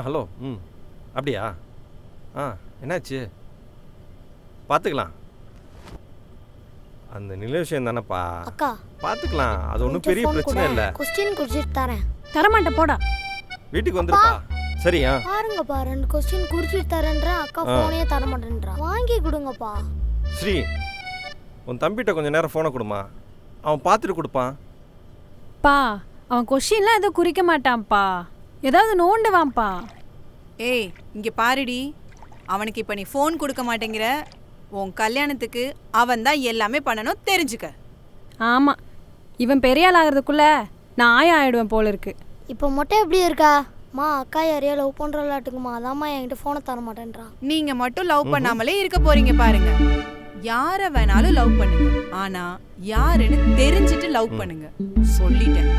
Hello ம். அப்படியா? ஆ என்னாச்சு? பார்த்துக்கலாம் அந்த நில விஷயம் தானேப்பா. அக்கா பார்த்துக்கலாம் அது ஒன்றும் பெரிய பிரச்சனை இல்லை. கொஸ்டின் குறிச்சிட்டு தரேன். தரமாட்டேன் போடா. வீட்டுக்கு வந்துருப்பா. சரியா பாருங்கப்பா ரெண்டு கொஸ்டின் குறிச்சிட்டு தரேன்ற அக்கா ஆ. போனே தர மாட்டேன்றா வாங்கி கொடுங்கப்பா ஸ்ரீ உன் தம்பிகிட்ட கொஞ்சம் நேரம் ஃபோனை கொடுமா. அவன் பார்த்துட்டு கொடுப்பான். பா அவன் கொஷின்லாம் எதுவும் குறிக்க மாட்டான்ப்பா ஏதாவது நோண்டுவான்ப்பா ஏய் இங்க பாருடி. அவனுக்கு இப்ப நீ ஃபோன் கொடுக்க மாட்டேங்கிற. உன் கல்யாணத்துக்கு அவன் தான் எல்லாமே பண்ணணும் தெரிஞ்சுக்க. ஆமா. இவன் பெரிய ஆள் ஆகிறதுக்குள்ள நான் ஆயா ஆயிடுவேன் போல இருக்கு. இப்போ மட்டும் எப்படி இருக்கா? மா அக்கா யாரையோ லவ் பண்ணுறலாட்டுக்குமா அதாம்மா என்கிட்ட ஃபோனை தர மாட்டேன்றா நீங்க மட்டும் லவ் பண்ணாமலே இருக்க போறீங்க பாருங்க. யார வேணாலும் லவ் பண்ணுங்க. ஆனா யாருன்னு தெரிஞ்சுட்டு லவ் பண்ணுங்க. சொல்லிட்டேன்.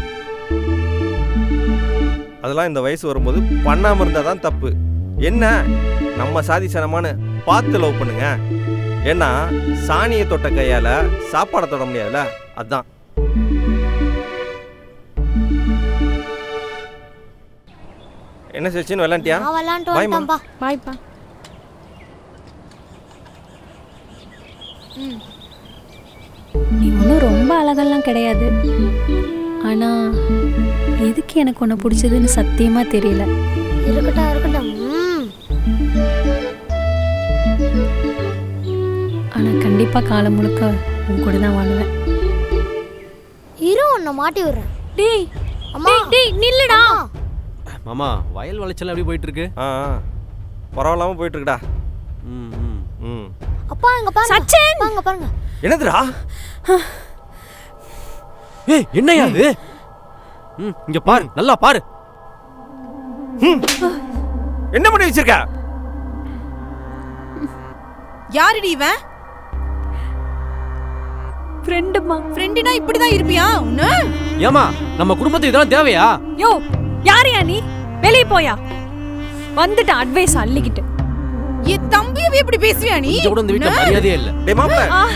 அதெல்லாம் இந்த வயசு வரும்போது பண்ணாமல் இருந்தால் தான் தப்பு. என்ன? நம்ம சாதிசனமானு பார்த்து லவ் பண்ணுங்க. ஏன்னா சாணியை தொட்ட கையால் சாப்பாடை தொட முடியாதுல்ல? அதான். என்ன சச்சின் விளாண்டியா. வந்துட்டேன்ப்பா பாய்ப்பா நீ ஒன்றும் ரொம்ப அழகெல்லாம் கிடையாது. ஆனா எதுக்கு எனக்கு உன்னை பிடிச்சதுன்னு சத்தியமா தெரியல. இருக்கட்டும் இருக்கட்டும். ம். ஆனா கண்டிப்பா காலம் முழுக்க உன் கூட தான் வாழுவேன். இரு உன்னை மாட்டி விடுறேன். டேய் அம்மா. டேய் நில்லுடா. மாமா வயல் விளைச்சல் எப்படி போயிட்டு இருக்கு ஆ. பரவாயில்லாம போயிட்டு இருக்குடா ம் ம். ம். அப்பா இங்க பாருங்க. சச்சின்! அப்பா, இங்க பாருங்க. என்னதுடா? ஏய் என்னையா இது ம் இங்க பாரு நல்லா பாரு. என்ன பண்ணி வச்சிருக்க? யாருடி இவன்? ஃப்ரெண்டுமா ஃப்ரெண்டுனா இப்படிதான் இருப்பியா? உன்ன? ஏமா நம்ம குடும்பத்துக்கு இதெல்லாம் தேவையா? யோ யாரையா நீ? வெளியே போயா? வந்துட்ட அட்வைஸ் அள்ளிக்கிட்டு. என் தம்பியவே இப்படி பேசுவியா நீ? கொஞ்சம் கூட இந்த வீட்டுல மரியாதையே இல்ல. டேய்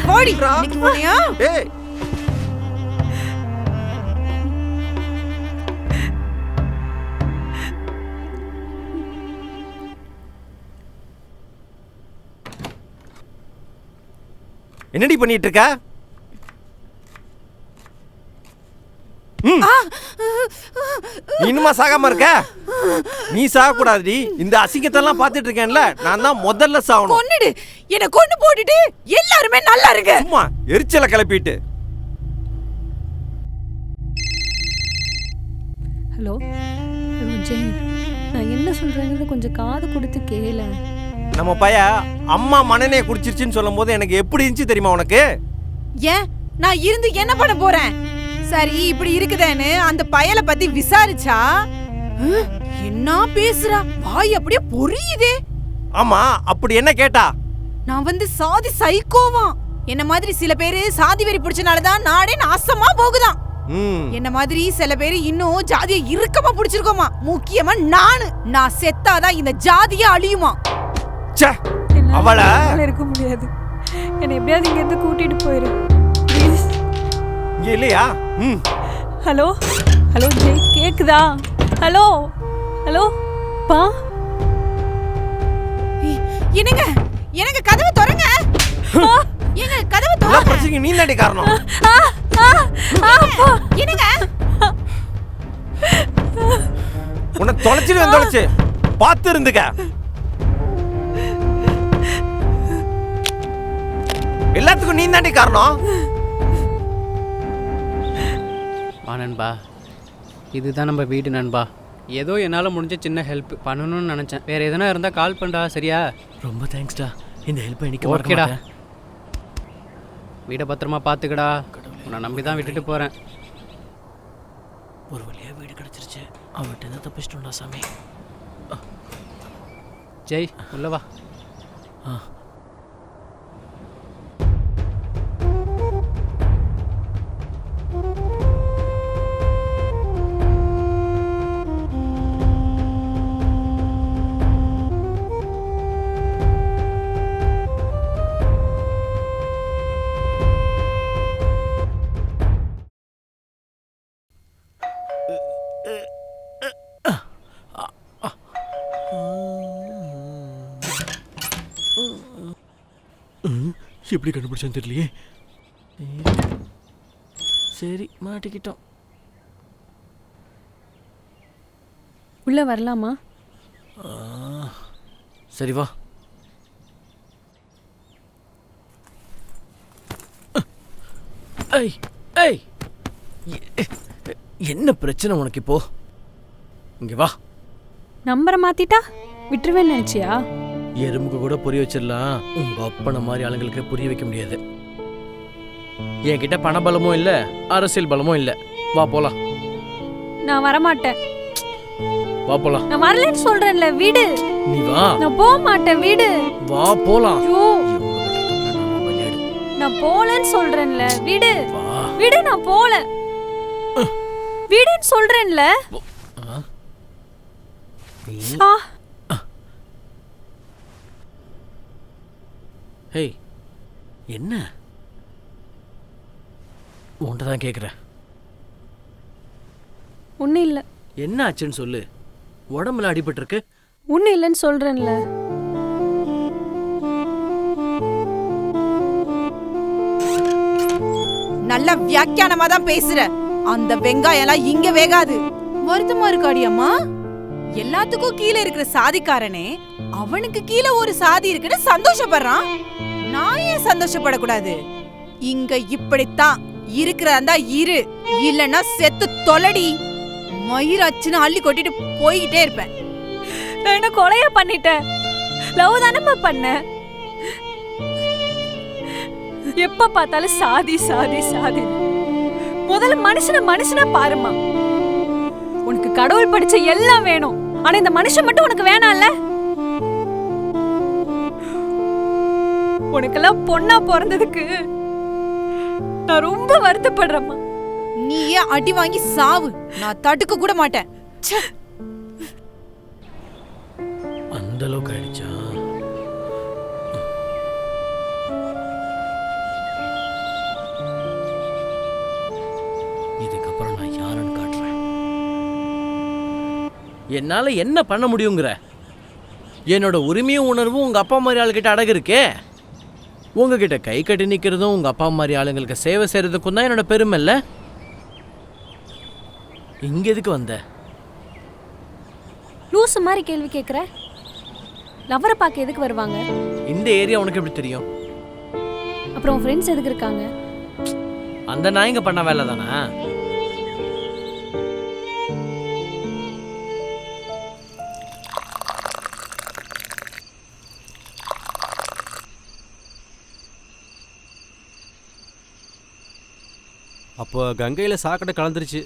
போடி. இன்னைக்கு போனியா? டேய். என்னடி பண்ணிட்டு இருக்க இன்னுமா சாகாம இருக்க? நீ சாகக்கூடாதுடி. இந்த அசிங்கத்தெல்லாம் பார்த்துட்டு இருக்கேன்ல நான் தான் முதல்ல சாகணும். கொன்னுடு. என்ன கொன்னு போட்டுட்டு எல்லாருமே நல்லா இருங்க. சும்மா எரிச்சலை கிளப்பிட்டு. ஹலோ? நான் என்ன சொல்றேங்கிறது கொஞ்சம் காது கொடுத்து கேள. நம்ம பைய அம்மா மனநே குடிச்சிருச்சுன்னு சொல்லும் போது எனக்கு எப்படி இருந்துச்சு தெரியுமா உனக்கு? ஏன்? நான் இருந்து என்ன பண்ண போறேன்? சரி இப்படி இருக்குதேன்னு அந்த பயல பத்தி விசாரிச்சா? என்ன பேசுறா? வாய் அப்படியே பொரியுதே. ஆமா அப்படி என்ன கேட்டா? நான் வந்து சாதி சைக்கோவாம் என்ன மாதிரி சில பேரு சாதி வெறி பிடிச்சனாலதான் நாடே நாசமா போகுதாம் ம். என்ன மாதிரி சில பேரு இன்னும் ஜாதியை இறுக்கமா பிடிச்சிருக்கோமா. முக்கியமா நானு. நான் செத்தாதான் இந்த ஜாதியே அழியுமா. அவளை. இருக்க முடியாது. என்னை எப்படியாவது இங்க இருந்து கூட்டிட்டு போயிரு. ப்ளீஸ் இங்க இல்லையா? ம். ஹலோ ஹலோ ஜெய் கேக்குதா? ஹலோ ஹலோ பா? என்னங்க? என்னங்க கதவை திறங்க. ஏங்க கதவை திறங்க. பிரச்சனைக்கும் நீ தாண்டி காரணம். ஆ, ஆ, ஆ, அப்பா. என்னங்க? உன்னை தொலைச்சிட்டு தொலைச்சு. பார்த்து இருந்துக்க. எல்லாத்துக்கும் நீ தாண்டி காரணம். வா நண்பா. இதுதான் நம்ம வீடு நண்பா. ஏதோ என்னால் முடிஞ்ச சின்ன ஹெல்ப் பண்ணணும்னு நினச்சேன். வேறு எதனா இருந்தால் கால் பண்ணுடா சரியா? ரொம்ப தேங்க்ஸ்டா இந்த ஹெல்ப் எனக்கு ஓகேடா. வீடை பத்திரமா பார்த்துக்கடா உன்னை நம்பி தான் விட்டுட்டு போகிறேன் ஒரு வழியா வீடு கிடைச்சிருச்சு. அவன்கிட்ட தான் தப்பிச்சிட்டோம்டா சாமி. ஜெய் உள்ள வா. எப்படி கண்டுபிடிச்சான்னு தெரியலையே. சரி மாட்டிக்கிட்டோம். உள்ள வரலாமா? சரி வா. ஐய் என்ன பிரச்சனை உனக்கு இப்போ? இங்க வா. நம்பரை மாத்திட்டா? விட்டுருவேன்னு நினைச்சியா? எறும்புக்கு கூட புரிய வச்சிடலாம். உங்க அப்பன மாதிரி ஆளுங்களுக்கு புரிய வைக்க முடியாது. என்கிட்ட பண பலமும் இல்ல அரசியல் பலமும் இல்ல. வா போலாம். நான் வரமாட்டேன். வா போலாம். நான் வரலன்னு சொல்றேன்ல வீடு. நீ வா. நான் போக மாட்டேன் வீடு. வா போலாம். ஐயோ. நான் போலன்னு சொல்றேன்ல வீடு. வீடு நான் போல. வீடுன்னு சொல்றேன்ல. ஆ? நீ ஆ ஹேய் என்ன? உன்கிட்ட தான் கேட்குறேன் ஒன்றும் இல்லை. என்ன ஆச்சுன்னு சொல்லு. உடம்புல அடிபட்டிருக்கு. ஒன்றும் இல்லைன்னு சொல்றேன்ல. நல்ல வியாக்கியானமா தான் பேசுற. அந்த வெங்காயம் எல்லாம் இங்க வேகாது. வருத்தமா இருக்காடி அம்மா. எல்லாத்துக்கும் கீழே இருக்கிற சாதிக்காரனே அவனுக்கு கீழே ஒரு சாதி இருக்குன்னு சந்தோஷப்படுறான். நான் ஏன் சந்தோஷப்படக்கூடாது? இங்க இப்படித்தான். இருக்கிறதா இரு. இல்லனா செத்து தொலடி. மயிராச்சுன்னு அள்ளி கொட்டிட்டு போய்கிட்டே இருப்பேன். நான் என்ன கொலைய பண்ணிட்டேன் லவ் தானம்மா பண்ணேன் எப்ப பார்த்தாலும் சாதி சாதி சாதி. முதல்ல மனுஷன மனுஷனா பாருமா உனக்கு கடவுள் படிச்ச எல்லாம் வேணும். ஆனா இந்த மனுஷன் மட்டும் உனக்கு வேணாம்ல? உனக்கெல்லாம் பொண்ணா பிறந்ததுக்கு நான் ரொம்ப வருத்தப்படுறேம்மா. நீயே அடி வாங்கி சாவு. நான் தடுக்க கூட மாட்டேன். ச்சே. அந்த அளவுக்கு ஆயிடுச்சா? இதுக்கப்புறம் நான் யாருன்னு காட்டுறேன். என்னால என்ன பண்ண முடியுங்கிற? என்னோட உரிமையும் உணர்வும் உங்க அப்பா மாதிரி ஆளுகிட்ட அடகு இருக்கே. உங்ககிட்ட கை கட்டி நிக்கிறதும் உங்க அப்பா மாதிரி ஆளுங்களுக்கு சேவை செய்யறதுக்கும் தான் என்னோட பெருமை இல்ல. இங்க எதுக்கு வந்த? லூசு மாதிரி கேள்வி கேக்குற? லவரை பார்க்க எதுக்கு வருவாங்க? இந்த ஏரியா உனக்கு எப்படி தெரியும்? அப்புறம் ஃப்ரெண்ட்ஸ் எதுக்கு இருக்காங்க? அந்த நாய்ங்க பண்ண வேலை தானே? அப்போ கங்கையில் சாக்கடை கலந்துருச்சு.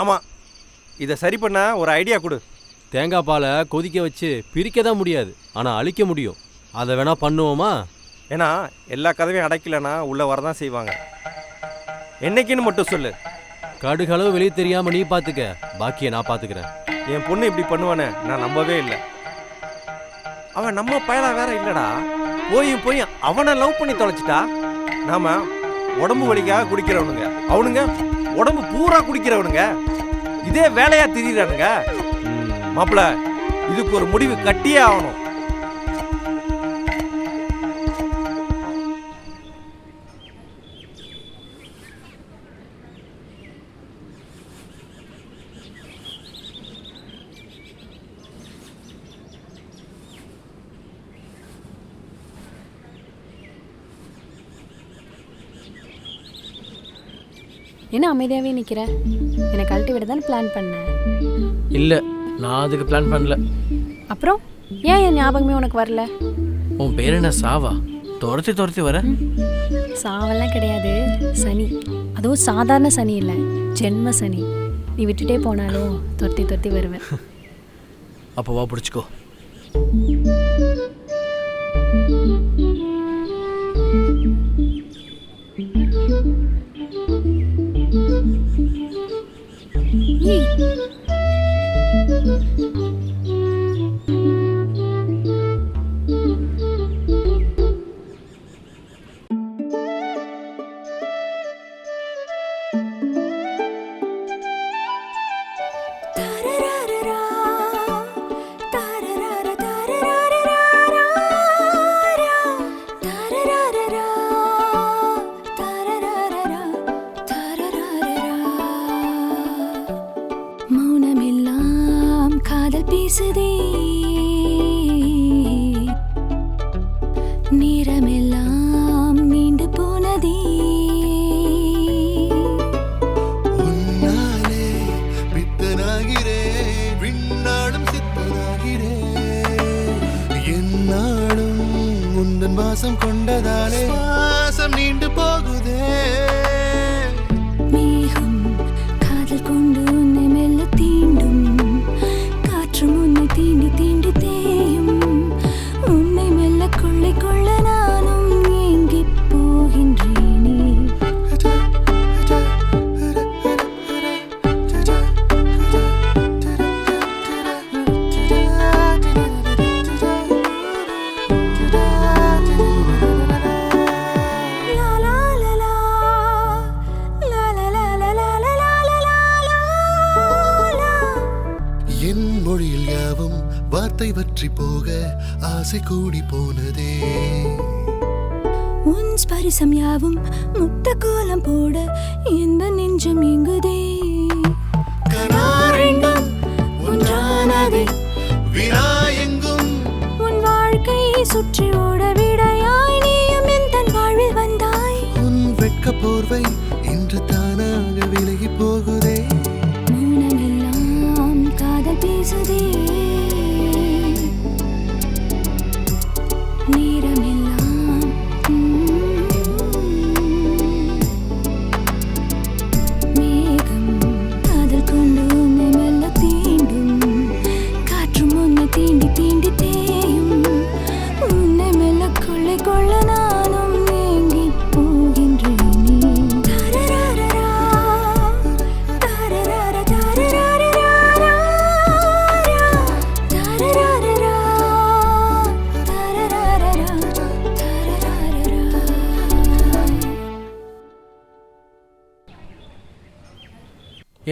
ஆமாம் இதை சரி பண்ண ஒரு ஐடியா கொடு. தேங்காய் பாலை கொதிக்க வச்சு பிரிக்க தான் முடியாது. ஆனால் அழிக்க முடியும். அதை வேணா பண்ணுவோமா? ஏன்னா எல்லா கதவையும் அடைக்கலைன்னா உள்ளே வரதான் செய்வாங்க. என்னைக்குன்னு மட்டும் சொல்லு. கடுகளவு வெளியே தெரியாம நீ பார்த்துக்க பாக்கியை நான் பார்த்துக்கிறேன் என் பொண்ணு இப்படி பண்ணுவானே நான் நம்பவே இல்லை. அவன் நம்ம பயலா வேற இல்லடா. போயும் போய் அவனை லவ் பண்ணி தொலைச்சிட்டா? நாம உடம்பு வலிக்காக குடிக்கிறவனுங்க. அவனுங்க உடம்பு பூரா குடிக்கிறவனுங்க. இதே வேலையா திரியிறானுங்க. மாப்பிள்ள இதுக்கு ஒரு முடிவு கட்டியே ஆகணும். என்ன அமைதியாவே நிக்கிற? என்னை கழட்டி விட தானே பிளான் பண்ணேன் இல்ல நான் அதுக்கு பிளான் பண்ணல. அப்புறம்? ஏன் என் ஞாபகமே உனக்கு வரல? உன் பேர் என்ன சாவா? துரத்தி துரத்தி வர? சாவெல்லாம் கிடையாது. சனி. அதுவும் சாதாரண சனி இல்லை ஜென்ம சனி. நீ விட்டுட்டே போனாலும் துரத்தி துரத்தி வருவேன். அப்போ வா பிடிச்சிக்கோ. போக ஆசை கூடி போனதே. உன் ஸ்பரிசம் யாவும் முத்த கோலம் போட எந்த நெஞ்சம் எங்குதே கனாரெண்டும் ஒன்றானதே வினா எங்கும் உன் வாழ்க்கையை சுற்றி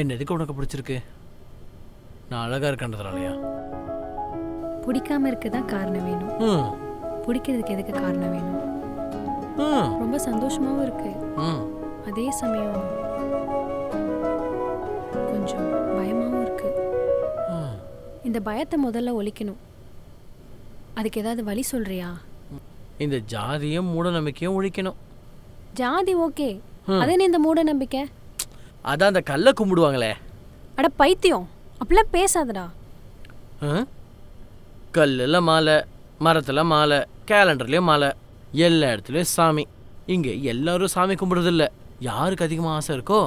என்ன எதுக்கு உனக்கு பிடிச்சிருக்கு? நான் அழகா இருக்கன்றதுனாலயா பிடிக்காம இருக்க தான் காரணம் வேணும். ம். பிடிக்கிறதுக்கு எதுக்கு காரணம் வேணும்? ம். ரொம்ப சந்தோஷமாவும் இருக்கு. ம். அதே சமயம் கொஞ்சம் பயமாவும் இருக்கு. ம். இந்த பயத்தை முதல்ல ஒழிக்கணும். அதுக்கு ஏதாவது வழி சொல்றியா? இந்த ஜாதியும் மூட நம்பிக்கையும் ஒழிக்கணும். ஜாதி ஓகே. அதே நீ இந்த மூட நம்பிக்கை அதான் அந்த கல்லை கும்பிடுவாங்களே. அட பைத்தியம் அப்படிலாம் பேசாதடா. கல்லில் மாலை மரத்தில் மாலை கேலண்டர்லேயும் மாலை எல்லா இடத்துலையும் சாமி. இங்கே எல்லாரும் சாமி கும்பிடுறதில்ல. யாருக்கு அதிகமாக ஆசை இருக்கோ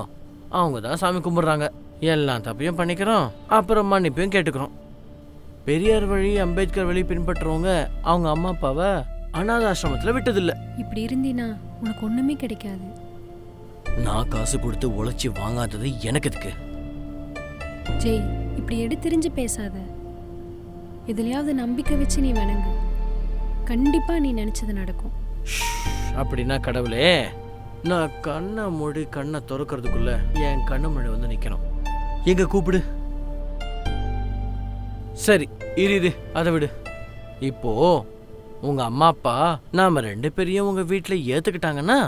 அவங்க தான் சாமி கும்பிடுறாங்க. எல்லா தப்பையும் பண்ணிக்கிறோம் அப்புறம் மன்னிப்பையும் கேட்டுக்கிறோம். பெரியார் வழி அம்பேத்கர் வழி பின்பற்றுறவங்க அவங்க அம்மா அப்பாவை அனாத ஆசிரமத்தில் விட்டதில்ல. இப்படி இருந்தீனா உனக்கு ஒண்ணுமே கிடைக்காது. நான் காசு கொடுத்து உழைச்சி வாங்காதது எனக்கு எதுக்கு? ஜெய் இப்படி எடுத்தெறிஞ்சு பேசாத. எதுலயாவது நம்பிக்கை வச்சு நீ வணங்கு. கண்டிப்பா நீ நினைச்சது நடக்கும். அப்படின்னா கடவுளே நான் கண்ணை மூடி கண்ணை திறக்கிறதுக்குள்ள என் கண்ணு முன்னாடி வந்து நிக்கணும். எங்க கூப்பிடு? சரி இரு இரு அதை விடு. இப்போ உங்க அம்மா அப்பா நாம ரெண்டு பேரையும் உங்க வீட்டில் ஏத்துக்கிட்டாங்கன்னா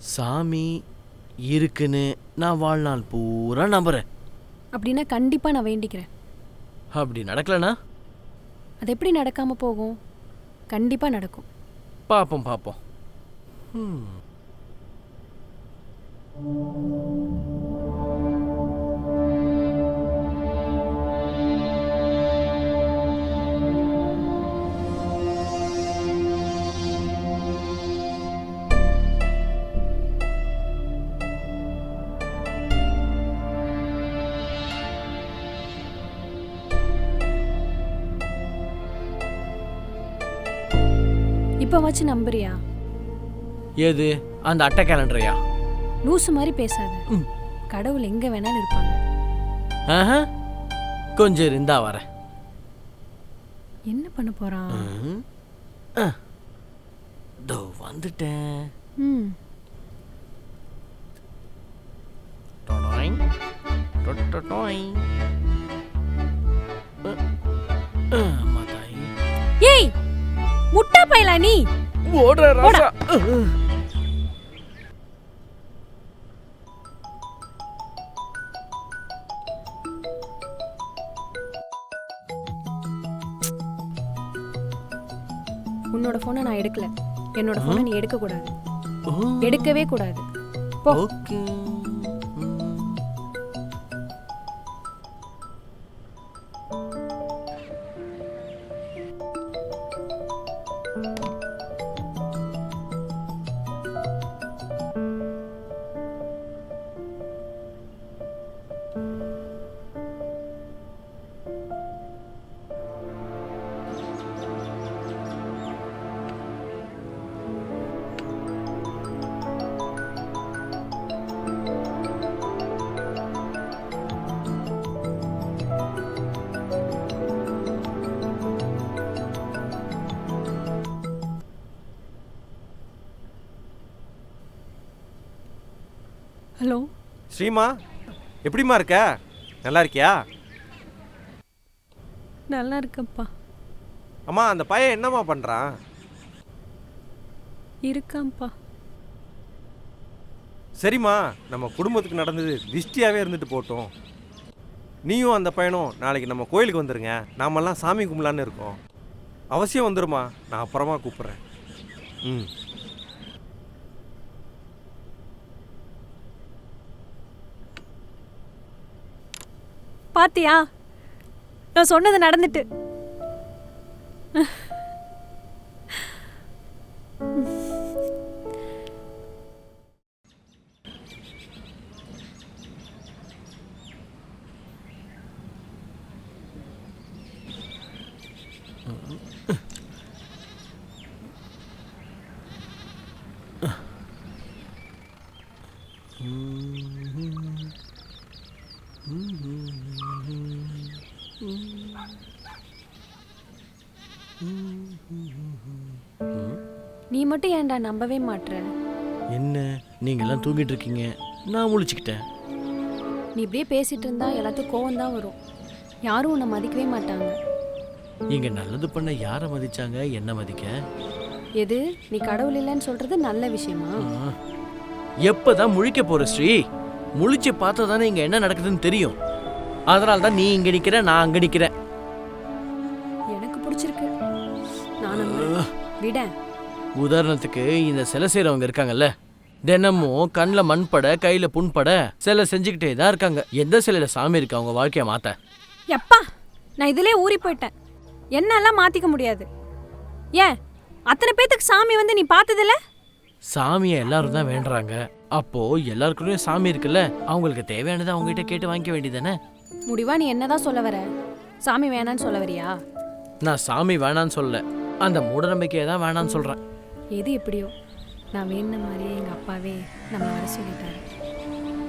சாமி இருக்குன்னு நான் வாழ்நாள் பூரா நம்புறேன். அப்படின்னா கண்டிப்பா நான் வேண்டிக்கிறேன். அப்படி நடக்கலனா? அது எப்படி நடக்காம போகும்? கண்டிப்பா நடக்கும். பார்ப்போம் பார்ப்போம் ம். இப்ப வச்சு நம்புறியா? எது அந்த அட்டை கேலண்டரையா லூசு மாதிரி பேசாத. கடவுள் எங்க வேணாலும் இருப்பாங்க. ஆஹா. கொஞ்சம் இருந்தா வரேன் என்ன பண்ண போறான்? ம். ஆ. தோ வந்துட்டேன். ம். டொடாய். அ, அ, முட்டா பையலா நீ? ஓடுற ராசா. உன்னோட போனை நான் எடுக்கல. என்னோட போனை நீ எடுக்க கூடாது எடுக்கவே கூடாது. போ. ஹலோ. ஸ்ரீமா எப்படிம்மா இருக்க? நல்லா இருக்கியா? நல்லா இருக்கேன்ப்பா. அம்மா அந்த பையன் என்னம்மா பண்ணுறான் இருக்கான்ப்பா. சரிம்மா நம்ம குடும்பத்துக்கு நடந்தது திஷ்டியாகவே இருந்துட்டு போட்டோம். நீயும் அந்த பையனும் நாளைக்கு நம்ம கோயிலுக்கு வந்துருங்க. நாமெல்லாம் சாமி கும்பலான்னு இருக்கோம். அவசியம் வந்துருமா நான் அப்புறமா கூப்பிட்றேன். ம். பாத்தியா? நான் சொன்னது நடந்துட்டு. மட்டும் ஏன்டா நம்பவே மாட்ற? என்ன நீங்க எல்லாம் தூங்கிட்டு இருக்கீங்க நான் முழிச்சுக்கிட்டேன். நீ இப்படியே பேசிட்டு இருந்தா எல்லாத்துக்கும் கோவம் தான் வரும். யாரும் உன்னை மதிக்கவே மாட்டாங்க. இங்க நல்லது பண்ண யாரை மதிச்சாங்க? என்ன மதிக்க? எது? நீ கடவுள் இல்லைன்னு சொல்றது நல்ல விஷயமா. எப்பதான் முழிக்க போற ஸ்ரீ? முழிச்சு பார்த்தா தானே இங்க என்ன நடக்குதுன்னு தெரியும். அதனால தான் நீ இங்க நிக்கிற நான் அங்க நிக்கிறேன். எனக்கு பிடிச்சிருக்கு. நான் நம்புறேன். விட. உதாரணத்துக்கு இந்த சிலை செய்றவங்க இருக்காங்கல்ல. தினமும் கண்ணில் மண்பட கையில புண்பட சிலை செஞ்சுக்கிட்டே தான் இருக்காங்க. எந்த சிலையில சாமி இருக்கு அவங்க வாழ்க்கைய மாத்த? எப்பா நான் இதிலே ஊறி போயிட்டேன். என்னெல்லாம் மாத்திக்க முடியாது. ஏன் அத்தனை பேத்துக்கு சாமி வந்து நீ பார்த்ததில்ல? சாமியை எல்லாரும் தான் வேண்டுறாங்க. அப்போ எல்லாருக்குள்ளயும் சாமி இருக்குல்ல? அவங்களுக்கு தேவையானதை அவங்க கிட்ட கேட்டு வாங்கிக்க வேண்டியதானே முடிவா நீ என்னதான் சொல்ல வர? சாமி வேணான்னு சொல்ல வரியா? நான் சாமி வேணான்னு சொல்லல. அந்த மூடநம்பிக்கையை தான் வேணான்னு சொல்றேன். எது எப்படியோ. நான் வேணுன மாதிரியே எங்க அப்பாவே நம்ம வர சொல்லிட்டாரு.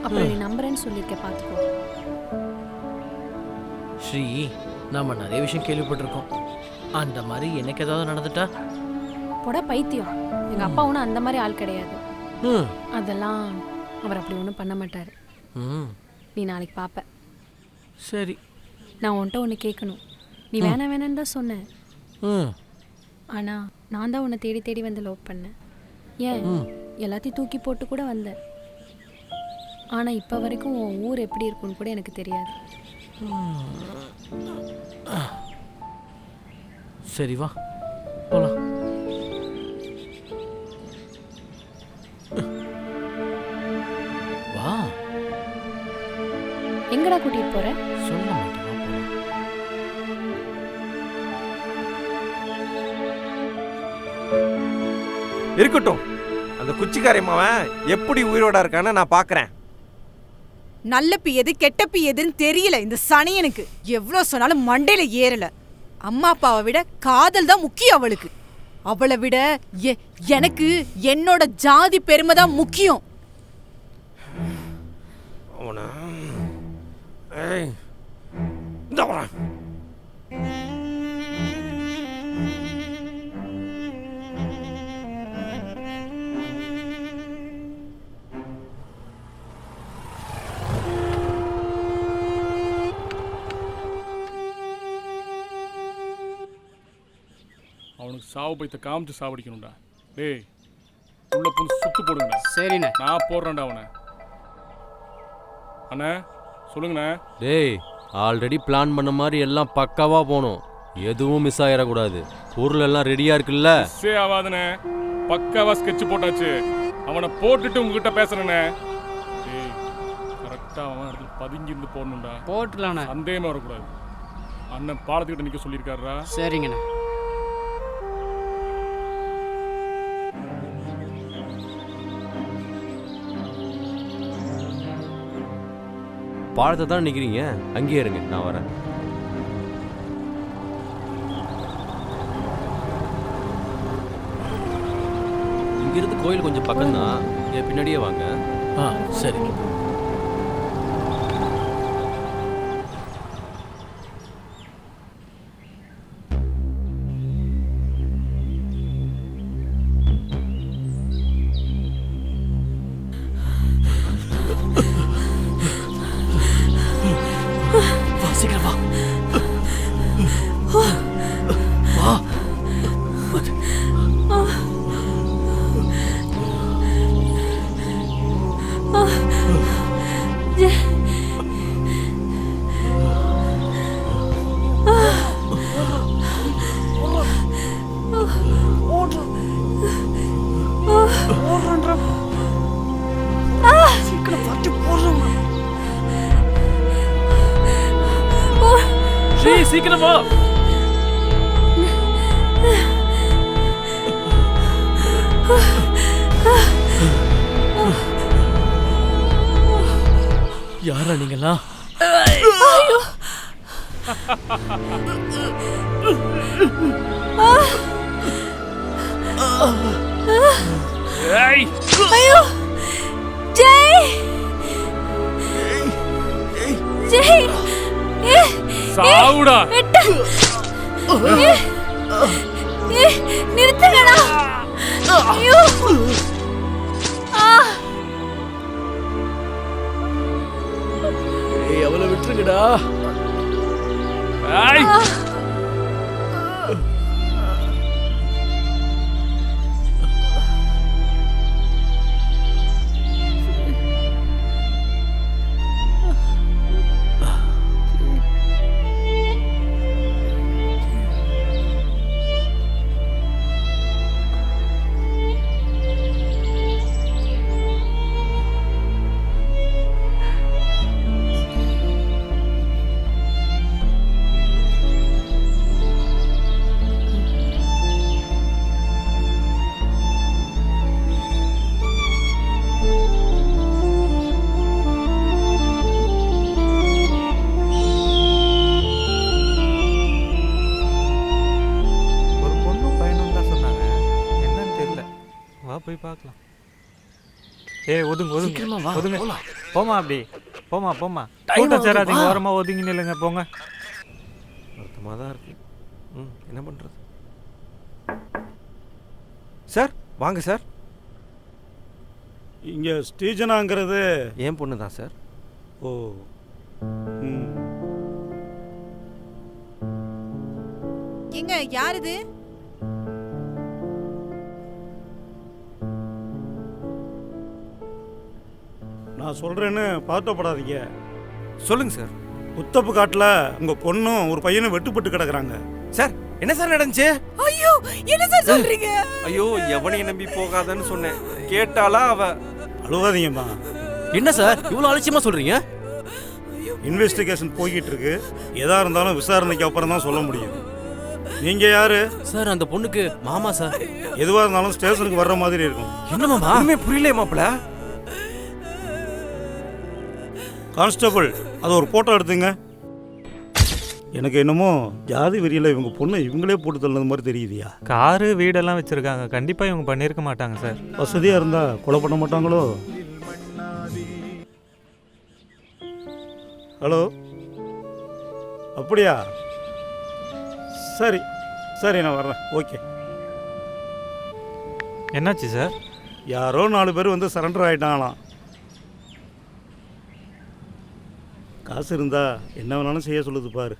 அப்புறம் நீ நம்புறேன்னு சொல்லியிருக்க பார்த்துக்கோ ஸ்ரீ நாம நிறைய விஷயம் கேள்விப்பட்டிருக்கோம். அந்த மாதிரி எனக்கு ஏதாவது நடந்துட்டா? போட பைத்தியம். எங்க அப்பா ஒன்றும் அந்த மாதிரி ஆள் கிடையாது. ம். அதெல்லாம் அவர் அப்படி ஒன்றும் பண்ண மாட்டாரு. ம். நீ நாளைக்கு பார்ப்ப சரி. நான் உன்கிட்ட ஒன்று கேட்கணும் நீ வேணாம் வேணான்னு தான் சொன்னேன் ம். ஆனால் நான் தான் உன்னை தேடி தேடி வந்து லவ் பண்ணேன். ஏன். எல்லாத்தையும் தூக்கி போட்டு கூட வந்தேன். ஆனால் இப்போ வரைக்கும் உன் ஊர் எப்படி இருக்குன்னு கூட எனக்கு தெரியாது. சரி வா. போலாம். வா. எங்கடா கூட்டிகிட்டு போற? இருக்கட்டும். அந்த குச்சிக்காரி மாவன் எப்படி உயிரோட இருக்கான்னு நான் பார்க்குறேன் நல்ல பி எது கெட்ட பி எதுன்னு தெரியல இந்த சனியனுக்கு எவ்வளோ சொன்னாலும் மண்டையில ஏறல. அம்மா அப்பாவை விட காதல் தான் முக்கியம் அவளுக்கு. அவளை விட எனக்கு என்னோட ஜாதி பெருமை தான் முக்கியம். அவனா? ஏய் இந்த சாவு பயத்தை காமிச்சு சாவடிக்கணும்டா. டேய் உள்ள புந்து சுத்து போடுங்கடா. சரிண்ணே. நான் போடுறேன்டா அவனை. அண்ணே சொல்லுங்கண்ணே. டேய் ஆல்ரெடி பிளான் பண்ண மாதிரி எல்லாம் பக்காவா போகணும் எதுவும் மிஸ் ஆயிடக்கூடாது. பொருள் எல்லாம் ரெடியா இருக்குல்ல மிஸ்ஸே ஆகாதுண்ணே. பக்காவா ஸ்கெட்ச் போட்டாச்சு. அவனை போட்டுட்டு உங்ககிட்ட பேசுறேனே டேய் கரெக்டா அவன் இடத்துல பதுங்கி இருந்து போடணும்டா. போட்டுலாண்ணே சந்தேகமே வரக்கூடாது. அண்ணன் பாலத்துக்கிட்ட நிக்க சொல்லியிருக்காருடா. சரிங்கண்ணே. பாலத்தை தான் நிற்கிறீங்க அங்கேயே இருங்க நான் வரேன். இங்கிருந்து கோயில் கொஞ்சம் பக்கம் தான் என் பின்னாடியே வாங்க. ஆ சரி. யாரா நீங்களா ஏய். ஐயோ. ஜெய். ஜெய். சாவுடா. நிறுத்துங்கடா. ஐயோ. அவளை விட்டுருங்கடா. பார்க்கலாம். ஏய் ஒதுங்க ஒதுங்க. ஒதுங்க. போமா அப்படி. போமா போமா கூட்டம் சேராதீங்க. வா. ஓரமா ஒதுங்கி நில்லுங்க. போங்க. வருத்தமாக தான் இருக்கு. ம் என்ன பண்ணுறது சார் வாங்க சார். இங்கே ஸ்டீஜனாங்கிறது ஏன் பொண்ணு தான் சார். ஓ ம். ஏங்க யார் இது? நான் சொல்கிறேன்னு பதட்டப்படாதீங்க. சொல்லுங்க சார். புத்தப்பு காட்டில் உங்கள் பொண்ணும் ஒரு பையனும் வெட்டுப்பட்டு கிடக்குறாங்க. சார் என்ன சார் நடந்துச்சு? ஐயோ என்ன சார் சொல்றீங்க? ஐயோ எவனையும் நம்பி போகாதன்னு சொன்னேன். கேட்டாலா அவ? அழுவாதீங்கம்மா என்ன சார் இவ்வளோ அலட்சியமாக சொல்கிறீங்க இன்வெஸ்டிகேஷன் போய்கிட்டு இருக்கு எதா இருந்தாலும் விசாரணைக்கு அப்புறம் தான் சொல்ல முடியும். நீங்கள் யாரு? சார் அந்த பொண்ணுக்கு மாமா சார். எதுவாக இருந்தாலும் ஸ்டேஷனுக்கு வர்ற மாதிரி இருக்கும். என்னமாமா? ஒண்ணுமே புரியல மாப்பிள கான்ஸ்டபிள் அது ஒரு ஃபோட்டோ எடுத்துங்க. எனக்கு என்னமோ ஜாதி வெறியில் இவங்க பொண்ணை இவங்களே போட்டு தள்ளினது மாதிரி தெரியுதியா? காரு வீடெல்லாம் வச்சிருக்காங்க. கண்டிப்பா இவங்க பண்ணியிருக்க மாட்டாங்க சார். வசதியாக இருந்தால் கொலை பண்ண மாட்டாங்களோ? ஹலோ? அப்படியா? சரி சரி நான் வர்றேன். ஓகே. என்னாச்சு சார்? யாரோ நாலு பேர் வந்து சரண்டர் ஆயிட்டாங்களாம். காசு இருந்தால் என்ன வேணாலும் செய்ய சொல்லுது பாரு.